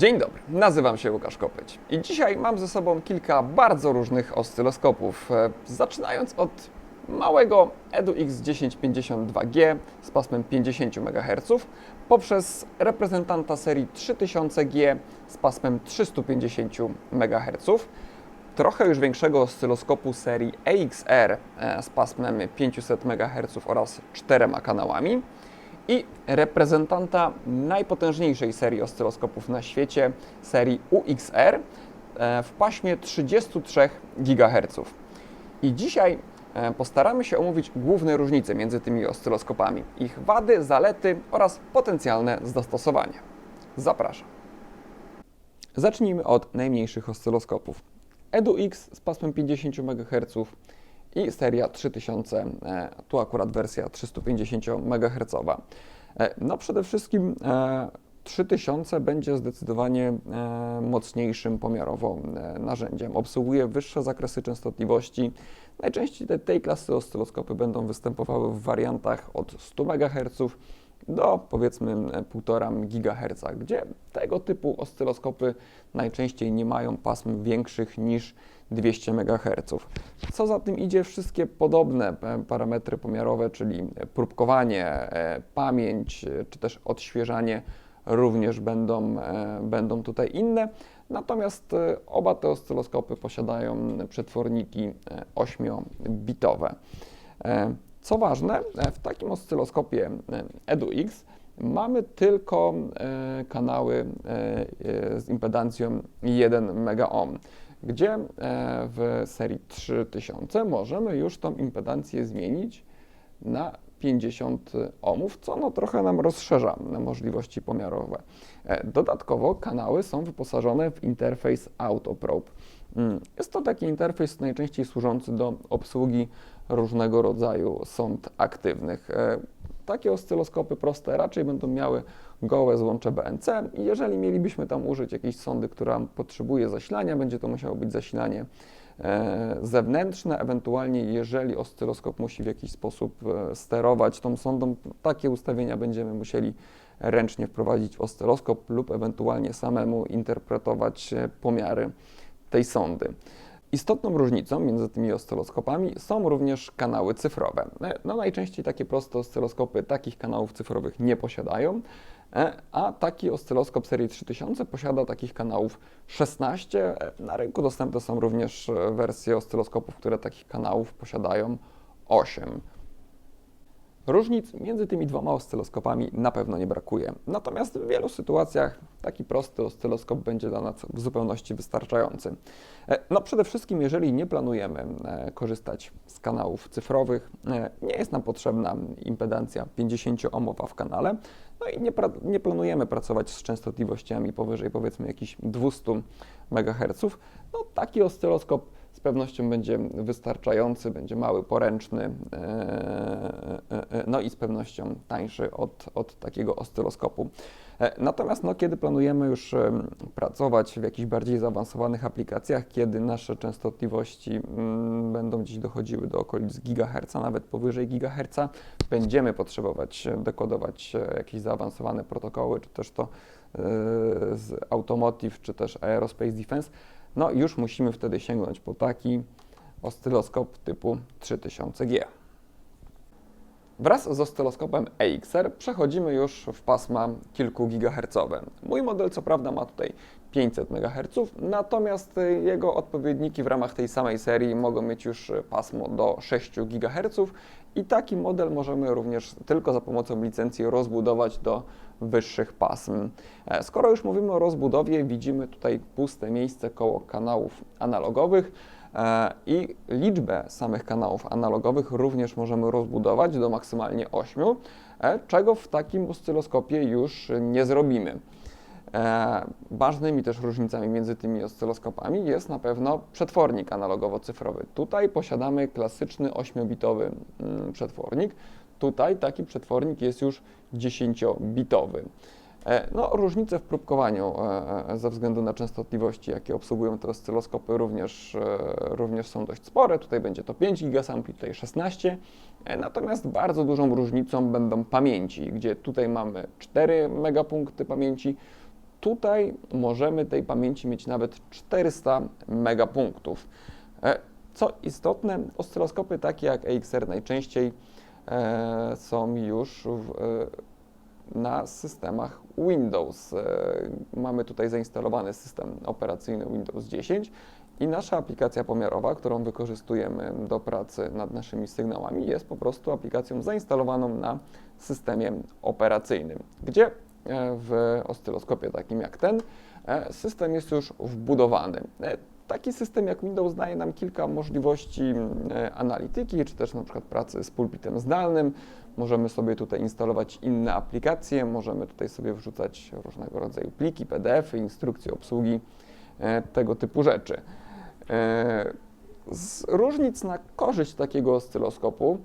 Dzień dobry, nazywam się Łukasz Kopeć i dzisiaj mam ze sobą kilka bardzo różnych oscyloskopów. E, Zaczynając od małego Edu X1052G z pasmem 50 MHz, poprzez reprezentanta serii 3000G z pasmem 350 MHz, trochę już większego oscyloskopu serii EXR e, z pasmem 500 MHz oraz czterema kanałami i reprezentanta najpotężniejszej serii oscyloskopów na świecie, serii UXR e, w paśmie 33 GHz. I dzisiaj e, postaramy się omówić główne różnice między tymi oscyloskopami, ich wady, zalety oraz potencjalne zastosowania. Zapraszam. Zacznijmy od najmniejszych oscyloskopów. EduX z pasmem 50 MHz i seria 3000, e, tu akurat wersja 350 MHz. E, No przede wszystkim e, 3000 będzie zdecydowanie e, mocniejszym pomiarowo e, narzędziem. Obsługuje wyższe zakresy częstotliwości. Najczęściej te, tej klasy oscyloskopy będą występowały w wariantach od 100 MHz do powiedzmy e, 1,5 GHz, gdzie tego typu oscyloskopy najczęściej nie mają pasm większych niż 200 MHz. Co za tym idzie, wszystkie podobne e, parametry pomiarowe, czyli próbkowanie, e, pamięć e, czy też odświeżanie również będą, e, będą tutaj inne. Natomiast e, oba te oscyloskopy posiadają przetworniki 8-bitowe. Co ważne, e, w takim oscyloskopie e, EduX mamy tylko e, kanały z impedancją 1 megaohm, gdzie w serii 3000 możemy już tą impedancję zmienić na 50 ohmów, co no trochę nam rozszerza możliwości pomiarowe. Dodatkowo kanały są wyposażone w interfejs AutoProbe. Mm, Jest to taki interfejs najczęściej służący do obsługi różnego rodzaju sond aktywnych. E, Takie oscyloskopy proste raczej będą miały gołe złącze BNC jeżeli mielibyśmy tam użyć jakiejś sondy, która potrzebuje zasilania, będzie to musiało być zasilanie e, zewnętrzne, ewentualnie jeżeli oscyloskop musi w jakiś sposób e, sterować tą sondą, takie ustawienia będziemy musieli ręcznie wprowadzić w oscyloskop lub ewentualnie samemu interpretować pomiary tej sondy. Istotną różnicą między tymi oscyloskopami są również kanały cyfrowe. E, No najczęściej takie proste oscyloskopy takich kanałów cyfrowych nie posiadają, e, a taki oscyloskop serii 3000 posiada takich kanałów 16. E, Na rynku dostępne są również wersje oscyloskopów, które takich kanałów posiadają 8. Różnic między tymi dwoma oscyloskopami na pewno nie brakuje. Natomiast w wielu sytuacjach taki prosty oscyloskop będzie dla nas w zupełności wystarczający. E, No przede wszystkim, jeżeli nie planujemy e, korzystać z kanałów cyfrowych, e, nie jest nam potrzebna impedancja 50-ohmowa w kanale, no i nie, nie planujemy pracować z częstotliwościami powyżej powiedzmy jakichś 200 MHz, no taki oscyloskop z pewnością będzie wystarczający, będzie mały, poręczny, e, e, e, no i z pewnością tańszy od, od takiego oscyloskopu. Natomiast no, kiedy planujemy już pracować w jakichś bardziej zaawansowanych aplikacjach, kiedy nasze częstotliwości mm, będą gdzieś dochodziły do okolic gigaherca, nawet powyżej gigaherca, będziemy potrzebować dekodować jakieś zaawansowane protokoły, czy też to z automotive, czy też aerospace defense, no już musimy wtedy sięgnąć po taki oscyloskop typu 3000G. Wraz z oscyloskopem EXR przechodzimy już w pasma kilku gigahercowe. Mój model co prawda ma tutaj 500 MHz, natomiast y, jego odpowiedniki w ramach tej samej serii mogą mieć już pasmo do 6 GHz i taki model możemy również tylko za pomocą licencji rozbudować do wyższych pasm. E, Skoro już mówimy o rozbudowie, widzimy tutaj puste miejsce koło kanałów analogowych. E, I liczbę samych kanałów analogowych również możemy rozbudować do maksymalnie 8, e, czego w takim oscyloskopie już nie zrobimy. E, Ważnymi też różnicami między tymi oscyloskopami jest na pewno przetwornik analogowo-cyfrowy. Tutaj posiadamy klasyczny 8-bitowy mm, przetwornik. Tutaj taki przetwornik jest już 10-bitowy. E, No, różnice w próbkowaniu e, e, ze względu na częstotliwości, jakie obsługują te oscyloskopy, również, również są dość spore. Tutaj będzie to 5 gigasampli, tutaj 16. E, Natomiast bardzo dużą różnicą będą pamięci, gdzie tutaj mamy 4 megapunkty pamięci, tutaj możemy tej pamięci mieć nawet 400 megapunktów. Co istotne, oscyloskopy takie jak EXR najczęściej są już w, na systemach Windows. E, Mamy tutaj zainstalowany system operacyjny Windows 10 i nasza aplikacja pomiarowa, którą wykorzystujemy do pracy nad naszymi sygnałami, jest po prostu aplikacją zainstalowaną na systemie operacyjnym, gdzie e, w oscyloskopie takim jak ten e, system jest już wbudowany. Taki system jak Windows daje nam kilka możliwości e, analityki, czy też na przykład pracy z pulpitem zdalnym. Możemy sobie tutaj instalować inne aplikacje, możemy tutaj sobie wrzucać różnego rodzaju pliki, PDF-y, instrukcje obsługi, e, tego typu rzeczy. E, Z różnic na korzyść takiego oscyloskopu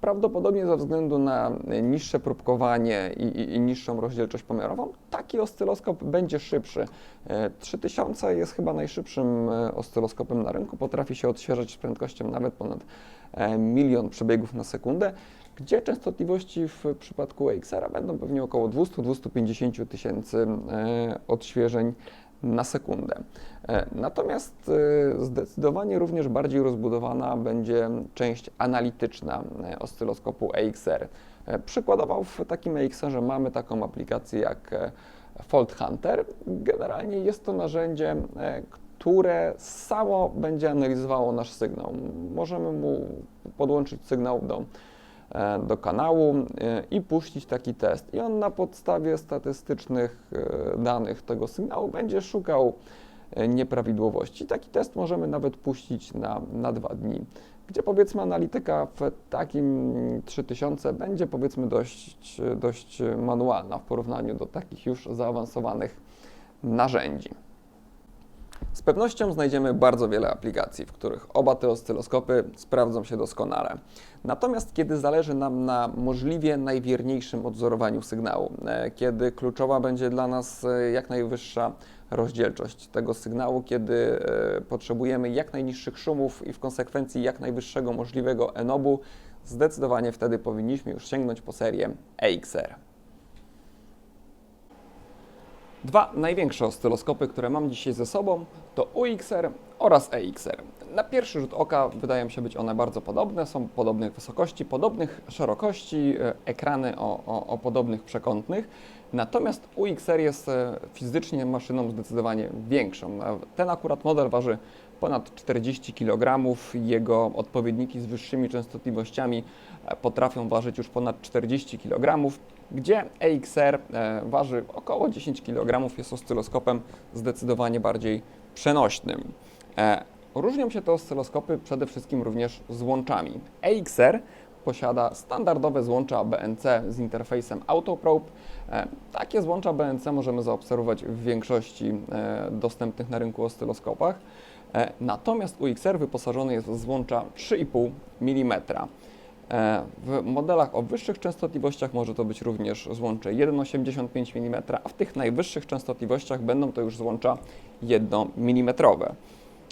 Prawdopodobnie ze względu na niższe próbkowanie i, i, i niższą rozdzielczość pomiarową, taki oscyloskop będzie szybszy. E, 3000 jest chyba najszybszym e, oscyloskopem na rynku, potrafi się odświeżać z prędkością nawet ponad e, milion przebiegów na sekundę, gdzie częstotliwości w przypadku EXR-a będą pewnie około 200-250 tysięcy e, odświeżeń na sekundę. E, Natomiast e, zdecydowanie również bardziej rozbudowana będzie część analityczna oscyloskopu EXR. E, Przykładowo w takim EXR-ze mamy taką aplikację jak Fault Hunter. Generalnie jest to narzędzie, które samo będzie analizowało nasz sygnał. Możemy mu podłączyć sygnał do do kanału e, i puścić taki test. I on na podstawie statystycznych e, danych tego sygnału będzie szukał e, nieprawidłowości. Taki test możemy nawet puścić na, na dwa dni, gdzie powiedzmy analityka w takim 3000 będzie powiedzmy dość, dość manualna w porównaniu do takich już zaawansowanych narzędzi. Z pewnością znajdziemy bardzo wiele aplikacji, w których oba te oscyloskopy sprawdzą się doskonale. Natomiast kiedy zależy nam na możliwie najwierniejszym odzorowaniu sygnału, e, kiedy kluczowa będzie dla nas e, jak najwyższa rozdzielczość tego sygnału, kiedy e, potrzebujemy jak najniższych szumów i w konsekwencji jak najwyższego możliwego enobu, zdecydowanie wtedy powinniśmy już sięgnąć po serię EXR. Dwa największe oscyloskopy, które mam dzisiaj ze sobą, to UXR oraz EXR. Na pierwszy rzut oka wydają się być one bardzo podobne, są podobnych wysokości, podobnych szerokości, e, ekrany o, o, o podobnych przekątnych. Natomiast UXR jest e, fizycznie maszyną zdecydowanie większą. E, Ten akurat model waży ponad 40 kg, jego odpowiedniki z wyższymi częstotliwościami potrafią ważyć już ponad 40 kg, gdzie EXR e, waży około 10 kg, jest oscyloskopem zdecydowanie bardziej przenośnym. E, Różnią się te oscyloskopy przede wszystkim również złączami. EXR posiada standardowe złącza BNC z interfejsem AutoProbe. E, Takie złącza BNC możemy zaobserwować w większości dostępnych na rynku oscyloskopach. Natomiast UXR wyposażony jest w złącza 3,5 mm. E, W modelach o wyższych częstotliwościach może to być również złącze 1,85 mm, a w tych najwyższych częstotliwościach będą to już złącza 1 mm.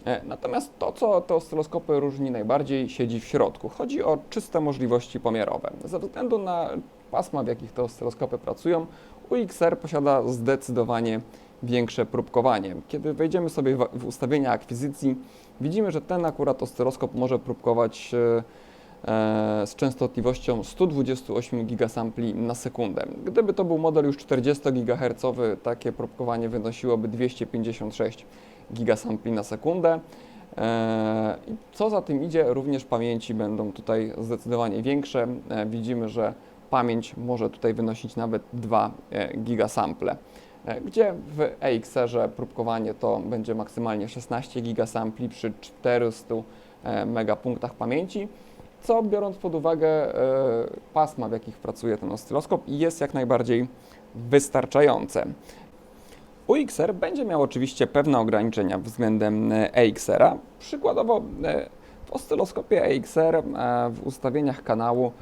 E, Natomiast to, co te oscyloskopy różni najbardziej, siedzi w środku. Chodzi o czyste możliwości pomiarowe. Ze względu na pasma, w jakich te oscyloskopy pracują, UXR posiada zdecydowanie większe próbkowanie. Kiedy wejdziemy sobie w- ustawienia akwizycji, widzimy, że ten akurat oscyloskop może próbkować e, z częstotliwością 128 gigasampli na sekundę. Gdyby to był model już 40 GHz, takie próbkowanie wynosiłoby 256 gigasampli na sekundę. E, co za tym idzie, również pamięci będą tutaj zdecydowanie większe. E, Widzimy, że pamięć może tutaj wynosić nawet 2 e, gigasample. E, Gdzie w EXR-ze próbkowanie to będzie maksymalnie 16 gigasampli przy 400 e, megapunktach pamięci, co biorąc pod uwagę e, pasma, w jakich pracuje ten oscyloskop, jest jak najbardziej wystarczające. UXR będzie miał oczywiście pewne ograniczenia względem EXR-a. Przykładowo e, w oscyloskopie EXR e, w ustawieniach kanału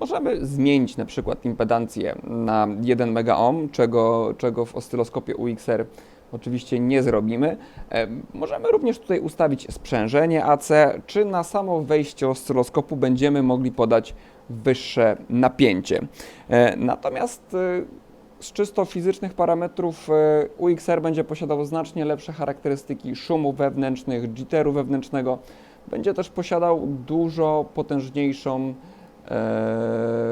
możemy zmienić na przykład impedancję na 1 megaohm, czego, czego w oscyloskopie UXR oczywiście nie zrobimy. E, Możemy również tutaj ustawić sprzężenie AC, czy na samo wejście oscyloskopu będziemy mogli podać wyższe napięcie. E, Natomiast e, z czysto fizycznych parametrów UXR będzie posiadał znacznie lepsze charakterystyki szumów wewnętrznych, jitteru wewnętrznego. Będzie też posiadał dużo potężniejszą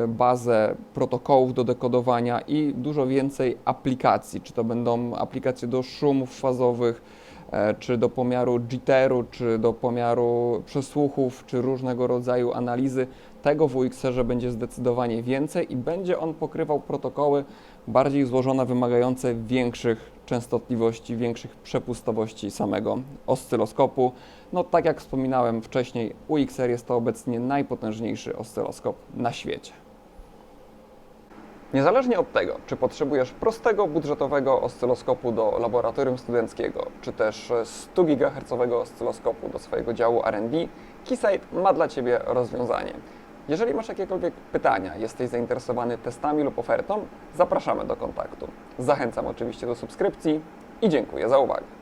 bazę protokołów do dekodowania i dużo więcej aplikacji, czy to będą aplikacje do szumów fazowych, e, czy do pomiaru jitteru, czy do pomiaru przesłuchów, czy różnego rodzaju analizy. Tego w UXR-ze będzie zdecydowanie więcej i będzie on pokrywał protokoły bardziej złożone, wymagające większych częstotliwości, większych przepustowości samego oscyloskopu. No tak jak wspominałem wcześniej, UXR jest to obecnie najpotężniejszy oscyloskop na świecie. Niezależnie od tego, czy potrzebujesz prostego, budżetowego oscyloskopu do laboratorium studenckiego, czy też 100 GHz oscyloskopu do swojego działu R&D, Keysight ma dla Ciebie rozwiązanie. Jeżeli masz jakiekolwiek pytania, jesteś zainteresowany testami lub ofertą, zapraszamy do kontaktu. Zachęcam oczywiście do subskrypcji i dziękuję za uwagę.